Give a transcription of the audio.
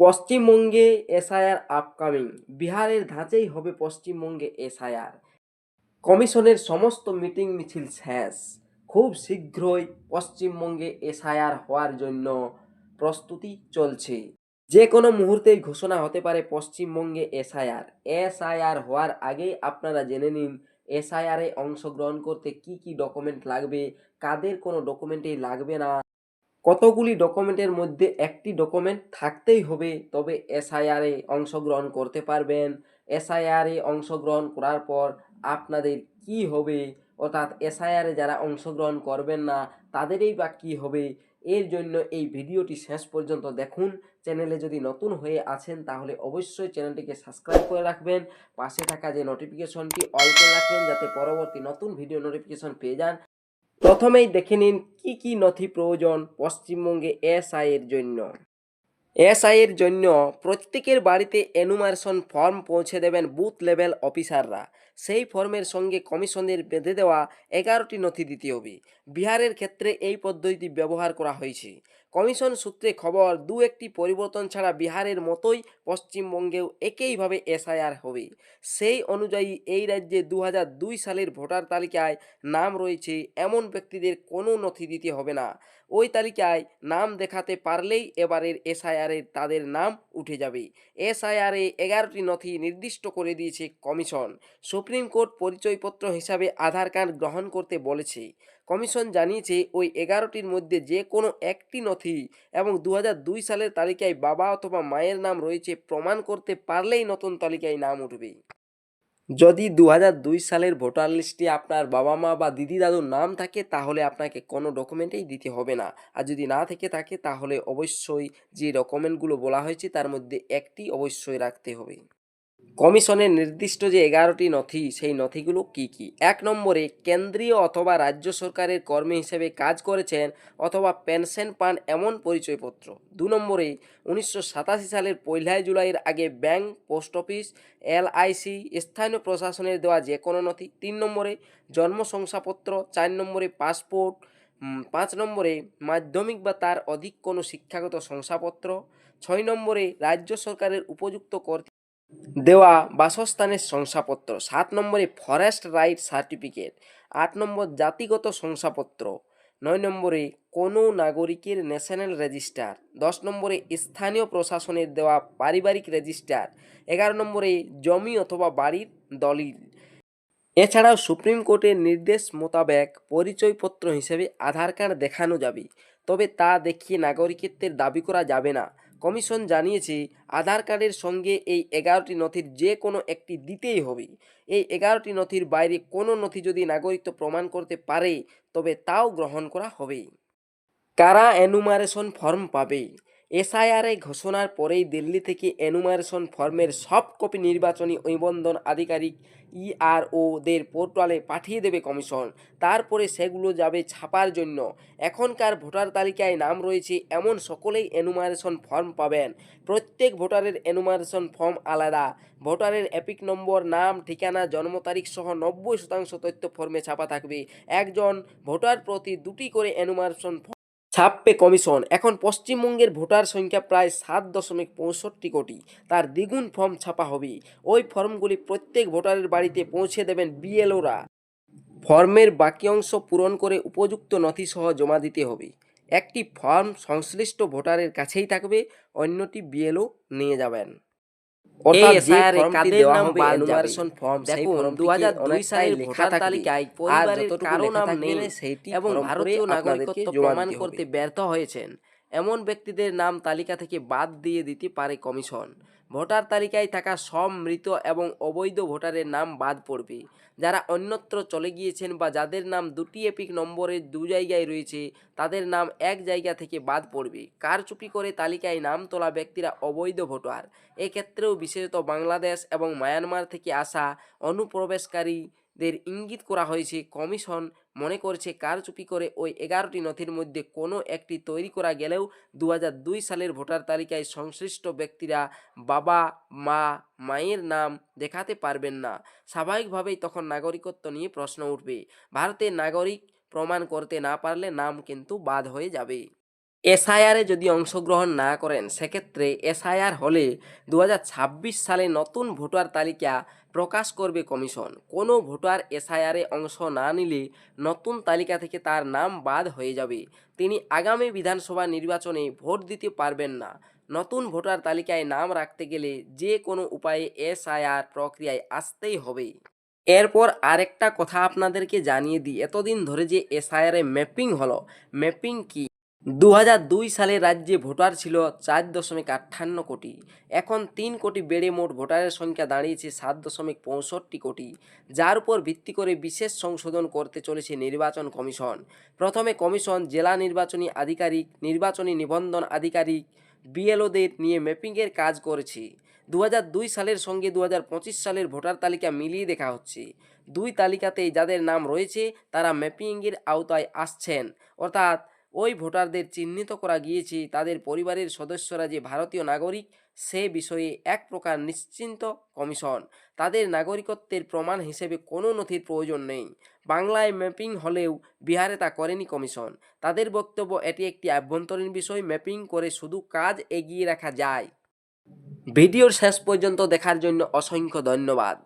পশ্চিমবঙ্গে SIR upcoming. বিহারের ধাঁচেই হবে পশ্চিমবঙ্গে এসআইআর। কমিশনের সমস্ত মিটিং মিছিল শেষ। খুব শীঘ্রই পশ্চিমবঙ্গে এসআইআর হওয়ার জন্য প্রস্তুতি চলছে। যে কোনো মুহূর্তেই ঘোষণা হতে পারে পশ্চিমবঙ্গে এসআইআর। এসআইআর হওয়ার আগেই আপনারা জেনে নিন, এসআইআরে অংশগ্রহণ করতে কি কি ডকুমেন্ট লাগবে, কাদের কোনো ডকুমেন্টই লাগবে না। কতগুলি ডকুমেন্টের মধ্যে একটি ডকুমেন্ট থাকতেই হবে, তবে এসআইআরে অংশগ্রহণ করতে পারবেন। এসআইআরে অংশগ্রহণ করার পর আপনাদের কি হবে? অর্থাৎ এসআইআরে যারা অংশগ্রহণ করবেন না, তাদেরই বা কী হবে? এর জন্য এই ভিডিওটি শেষ পর্যন্ত দেখুন। চ্যানেলে যদি নতুন হয়ে আছেন, তাহলে অবশ্যই চ্যানেলটিকে সাবস্ক্রাইব করে রাখবেন। পাশে থাকা যে নোটিফিকেশনটি অল করে রাখবেন, যাতে পরবর্তী নতুন ভিডিও নোটিফিকেশন পেয়ে যান। প্রথমেই দেখে নিন কি কি নথি প্রয়োজন পশ্চিমবঙ্গে এসআই এর জন্য। এসআই এর জন্য প্রত্যেকের বাড়িতে এনুমারেশন ফর্ম পৌঁছে দেবেন বুথ লেভেল অফিসাররা সেই ফর্মের সঙ্গে কমিশনের বেঁধে দেওয়া এগারোটি নথি দিতে হবে। বিহারের ক্ষেত্রে এই পদ্ধতি ব্যবহার করা হয়েছে। কমিশন সূত্রে খবর দু একটি পরিবর্তন ছাড়া বিহারের মতোই পশ্চিমবঙ্গেও একইভাবে এসআইআর হবে। সেই অনুযায়ী এই রাজ্যে দু সালের ভোটার তালিকায় নাম রয়েছে, এমন ব্যক্তিদের কোনো নথি দিতে হবে না। ওই তালিকায় নাম দেখাতে পারলেই এবারের এসআইআরের তাদের নাম উঠে যাবে। এসআইআরে এগারোটি নথি নির্দিষ্ট করে দিয়েছে কমিশন। সুপ্রিম কোর্ট পরিচয়পত্র হিসাবে আধার কার্ড গ্রহণ করতে বলেছে। কমিশন জানিয়েছে, ওই এগারোটির মধ্যে যে কোনো একটি নথি এবং দু সালের তালিকায় বাবা অথবা মায়ের নাম রয়েছে প্রমাণ করতে পারলেই নতুন তালিকায় নাম উঠবে। যদি দু দুই সালের ভোটার লিস্টে আপনার বাবা মা বা দিদি দাদুর নাম থাকে, তাহলে আপনাকে কোনো ডকুমেন্টেই দিতে হবে না। আর যদি না থেকে থাকে, তাহলে অবশ্যই যে ডকুমেন্টগুলো বলা হয়েছে, তার মধ্যে একটি অবশ্যই রাখতে হবে। কমিশনের নির্দিষ্ট যে এগারোটি নথি, সেই নথিগুলো কি কি? এক নম্বরে, কেন্দ্রীয় অথবা রাজ্য সরকারের কর্মী হিসেবে কাজ করেছেন অথবা পেনশন পান এমন পরিচয়পত্র। দু নম্বরে, উনিশশো সাতাশি সালের পয়লা জুলাইয়ের আগে ব্যাংক, পোস্ট অফিস, এলআইসি, স্থানীয় প্রশাসনের দেওয়া যে কোনো নথি। তিন নম্বরে, জন্ম শংসাপত্র। চার নম্বরে, পাসপোর্ট। পাঁচ নম্বরে, মাধ্যমিক বা তার অধিক কোনো শিক্ষাগত শংসাপত্র। ছয় নম্বরে, রাজ্য সরকারের উপযুক্ত কর্তৃ দেওয়া বাসস্থানের শংসাপত্র। সাত নম্বরে ফরেস্ট রাইট সার্টিফিকেট আট নম্বর জাতিগত শংসাপত্র। নয় নম্বরে কোনো নাগরিকের ন্যাশনাল রেজিস্টার দশ নম্বরে স্থানীয় প্রশাসনের দেওয়া পারিবারিক রেজিস্টার এগারো নম্বরে জমি অথবা বাড়ির দলিল। এছাড়াও সুপ্রিম কোর্টের নির্দেশ মোতাবেক পরিচয়পত্র হিসেবে আধার কার্ড দেখানো যাবে। তবে তা দেখিয়ে নাগরিকত্বের দাবি করা যাবে না। কমিশন জানিয়েছে, আধার কার্ডের সঙ্গে এই এগারোটি নথির যে কোনো একটি দিতেই হবে। এই এগারোটি নথির বাইরে কোনো নথি যদি নাগরিকত্ব প্রমাণ করতে পারে, তবে তাও গ্রহণ করা হবে। কারা অ্যানুমারেশন ফর্ম পাবে? এসআইআর ঘোষণার পরেই দিল্লি থেকে এনুমারেশন ফর্মের সব কপি নির্বাচনী নিবন্ধন আধিকারিক ইআরওদের পোর্টালে পাঠিয়ে দেবে কমিশন। তারপরে সেগুলো যাবে ছাপার জন্য। এখনকার ভোটার তালিকায় নাম রয়েছে এমন সকলেই এনুমারেশন ফর্ম পাবেন। প্রত্যেক ভোটারের এনুমারেশন ফর্ম আলাদা। ভোটারের এপিক নম্বর, নাম, ঠিকানা, জন্ম তারিখ সহ নব্বই শতাংশ তথ্য ফর্মে ছাপা থাকবে। একজন ভোটার প্রতি দুটি করে এনুমারেশন ছাপবে কমিশন। এখন পশ্চিমবঙ্গের ভোটার সংখ্যা প্রায় সাত দশমিক পঁয়ষট্টি কোটি। তার দ্বিগুণ ফর্ম ছাপা হবে। ওই ফর্মগুলি প্রত্যেক ভোটারের বাড়িতে পৌঁছে দেবেন বিএলওরা। ফর্মের বাকি অংশ পূরণ করে উপযুক্ত নথিসহ জমা দিতে হবে। একটি ফর্ম সংশ্লিষ্ট ভোটারের কাছেই থাকবে, অন্যটি বিএলও নিয়ে যাবেন। অর্থাৎ যে ফর্মটি দেওয়া হবে এনুমারেশন ফর্ম সেই ফর্মটি 2002 সালের ভোটার তালিকায় পরিবারের কারও নাম নেই এবং ভারতীয় নাগরিকত্ব প্রমাণ করতে ব্যর্থ হয়েছেন। এমন ব্যক্তিদের নাম তালিকা থেকে বাদ দিয়ে দিতে পারে কমিশন। ভোটার তালিকায় থাকা সব মৃত এবং অবৈধ ভোটারের নাম বাদ পড়বে। যারা অন্যত্র চলে গিয়েছেন বা যাদের নাম দুটি এপিক নম্বরের দু জায়গায় রয়েছে, তাদের নাম এক জায়গা থেকে বাদ পড়বে। কারচুপি করে তালিকায় নাম তোলা ব্যক্তিরা অবৈধ ভোটার। এক্ষেত্রেও বিশেষত বাংলাদেশ এবং মায়ানমার থেকে আসা অনুপ্রবেশকারীদের ইঙ্গিত করা হয়েছে কমিশন মনে করছে কারচুপি করে ওই এগারোটি নথির মধ্যে কোনো একটি তৈরি করা গেলেও দু সালের ভোটার তালিকায় সংশ্লিষ্ট ব্যক্তিরা বাবা, মা, মায়ের নাম দেখাতে পারবেন না। স্বাভাবিকভাবেই তখন নাগরিকত্ব নিয়ে প্রশ্ন উঠবে। ভারতের নাগরিক প্রমাণ করতে না পারলে নাম কিন্তু বাদ হয়ে যাবে। এসআইআরে যদি অংশগ্রহণ না করেন, সেক্ষেত্রে এসআইআর হলে দু হাজার ছাব্বিশ সালে নতুন ভোটার তালিকা প্রকাশ করবে কমিশন। কোনো ভোটার এসআইআরে অংশ না নিলে নতুন তালিকা থেকে তার নাম বাদ হয়ে যাবে। তিনি আগামী বিধানসভা নির্বাচনে ভোট দিতে পারবেন না। নতুন ভোটার তালিকায় নাম রাখতে গেলে যে কোনো উপায়ে এসআইআর প্রক্রিয়ায় আসতেই হবে। এরপর আরেকটা কথা আপনাদেরকে জানিয়ে দিই। এতদিন ধরে যে এসআইআরে ম্যাপিং হলো, ম্যাপিং কি? দু দুই সালে রাজ্যে ভোটার ছিল চার দশমিক আটান্ন কোটি। এখন তিন কোটি বেড়ে মোট ভোটারের সংখ্যা দাঁড়িয়েছে সাত দশমিক পঁয়ষট্টি কোটি, যার উপর ভিত্তি করে বিশেষ সংশোধন করতে চলেছে নির্বাচন কমিশন। প্রথমে কমিশন জেলা নির্বাচনী আধিকারিক, নির্বাচনী নিবন্ধন আধিকারিক, বিএলওদের নিয়ে ম্যাপিংয়ের কাজ করেছে। দু দুই সালের সঙ্গে দু সালের ভোটার তালিকা মিলিয়ে দেখা হচ্ছে। দুই তালিকাতেই যাদের নাম রয়েছে, তারা ম্যাপিংয়ের আওতায় আসছেন। অর্থাৎ ওই ভোটারদের চিহ্নিত করা গিয়েছে। তাদের পরিবারের সদস্যরা যে ভারতীয় নাগরিক, সে বিষয়ে এক প্রকার নিশ্চিন্ত কমিশন। তাদের নাগরিকত্বের প্রমাণ হিসেবে কোনো নথির প্রয়োজন নেই। বাংলায় ম্যাপিং হলেও বিহারে তা করেনি কমিশন। তাদের বক্তব্য, এটি একটি আভ্যন্তরীণ বিষয়। ম্যাপিং করে শুধু কাজ এগিয়ে রাখা যায়। ভিডিওর শেষ পর্যন্ত দেখার জন্য অসংখ্য ধন্যবাদ।